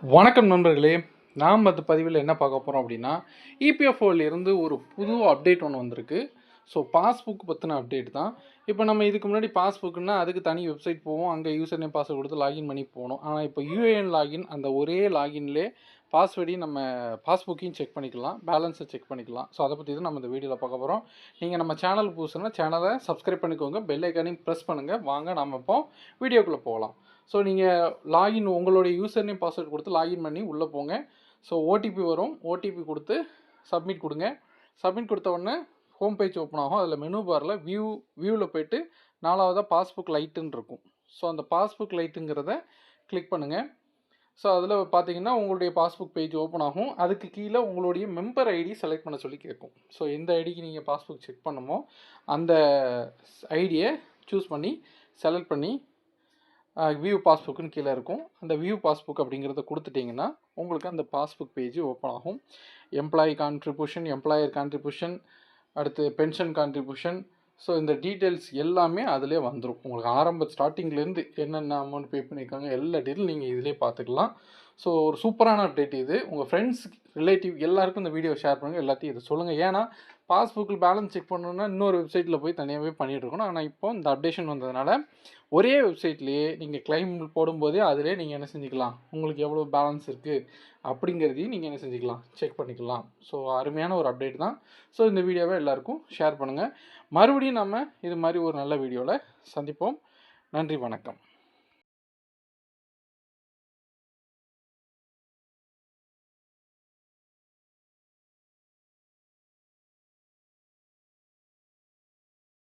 வணக்கம் நண்பர்களே நாம் அந்த பதிவில் என்ன பார்க்க போகிறோம் அப்படின்னா இபிஎஃப்ஓலேருந்து ஒரு புது அப்டேட் ஒன்று வந்திருக்கு. ஸோ பாஸ்புக் பற்றின அப்டேட் தான். இப்போ நம்ம இதுக்கு முன்னாடி பாஸ்புக்குன்னா அதுக்கு தனி வெப்சைட் போவோம். அங்கே யூசர் நேம் பாஸ்வேர்டு கொடுத்து லாகின் பண்ணி போகணும். ஆனால் இப்போ யூஏஎன் லாகின் அந்த ஒரே லாகின்லே பாஸ்வேர்டையும் நம்ம பாஸ்புக்கையும் செக் பண்ணிக்கலாம். பேலன்ஸை செக் பண்ணிக்கலாம். ஸோ அதை பற்றி தான் நம்ம இந்த வீடியோவில் பார்க்க போகிறோம் நீங்கள் நம்ம சேனல் புதுசுன்னா சேனலை சப்ஸ்கிரைப் பண்ணிக்கோங்க. பெல் ஐக்கானையும் ப்ரெஸ் பண்ணுங்கள் வாங்க நம்ம இப்போ வீடியோக்குள்ளே போகலாம். ஸோ நீங்கள் லாகின் உங்களுடைய யூசர் நேம் பாஸ்வேர்டு கொடுத்து லாகின் பண்ணி உள்ளே போங்க. ஸோ ஓடிபி வரும். ஓடிபி கொடுத்து சப்மிட் கொடுங்க. சப்மிட் கொடுத்த உடனே ஹோம் பேஜ் ஓப்பன் ஆகும். அதில் மெனு பாரில் வியூ வியூவில் போயிட்டு நாலாவதாக பாஸ்புக் லைட்டுன்னு இருக்கும். ஸோ அந்த பாஸ்புக் லைட்டுங்கிறத கிளிக் பண்ணுங்கள் ஸோ அதில் பார்த்தீங்கன்னா உங்களுடைய பாஸ்புக் பேஜ் ஓப்பன் ஆகும். அதுக்கு கீழே உங்களுடைய மெம்பர் ஐடி செலக்ட் பண்ண சொல்லி கேட்கும். ஸோ எந்த ஐடிக்கு நீங்கள் பாஸ்புக் செக் பண்ணுமோ அந்த ஐடியை சூஸ் பண்ணி செலக்ட் பண்ணி வியூ பாஸ்புக்குன்னு கீழே இருக்கும். அந்த வியூ பாஸ்புக் அப்படிங்கிறத கொடுத்துட்டிங்கன்னா உங்களுக்கு அந்த பாஸ்புக் பேஜ் ஓப்பன் ஆகும். எம்ப்ளாயி கான்ட்ரிபியூஷன் எம்ப்ளாயர் கான்ட்ரிபியூஷன் அடுத்து பென்ஷன் கான்ட்ரிபியூஷன் ஸோ இந்த டீட்டெயில்ஸ் எல்லாமே அதிலே வந்துடும் உங்களுக்கு ஆரம்ப ஸ்டார்டிங்லேருந்து என்னென்ன அமௌண்ட் பே பண்ணியிருக்காங்க எல்லா டீட்டெயில் நீங்கள் இதிலே பார்த்துக்கலாம். ஸோ ஒரு சூப்பரான அப்டேட் இது. உங்கள் ஃப்ரெண்ட்ஸ் ரிலேட்டிவ் எல்லாருக்கும் இந்த வீடியோ ஷேர் பண்ணுங்கள் எல்லாத்தையும் இது சொல்லுங்கள் ஏன்னா பாஸ்புக்கில் பேலன்ஸ் செக் பண்ணணுன்னா இன்னொரு வெப்சைட்டில் போய் தனியாகவே பண்ணிகிட்டு இருக்கணும். ஆனால் இப்போ இந்த அப்டேஷன் வந்ததுனால ஒரே வெப்சைட்லேயே நீங்கள் கிளைம் போடும்போதே அதிலே நீங்கள் என்ன செஞ்சுக்கலாம்? உங்களுக்கு எவ்வளோ பேலன்ஸ் இருக்குது அப்படிங்கிறதையும் நீங்கள் என்ன செஞ்சுக்கலாம்? செக் பண்ணிக்கலாம். ஸோ அருமையான ஒரு அப்டேட் தான். ஸோ இந்த வீடியோவை எல்லாருக்கும் ஷேர் பண்ணுங்கள் மறுபடியும் நம்ம இது மாதிரி ஒரு நல்ல வீடியோவில் சந்திப்போம். நன்றி வணக்கம்.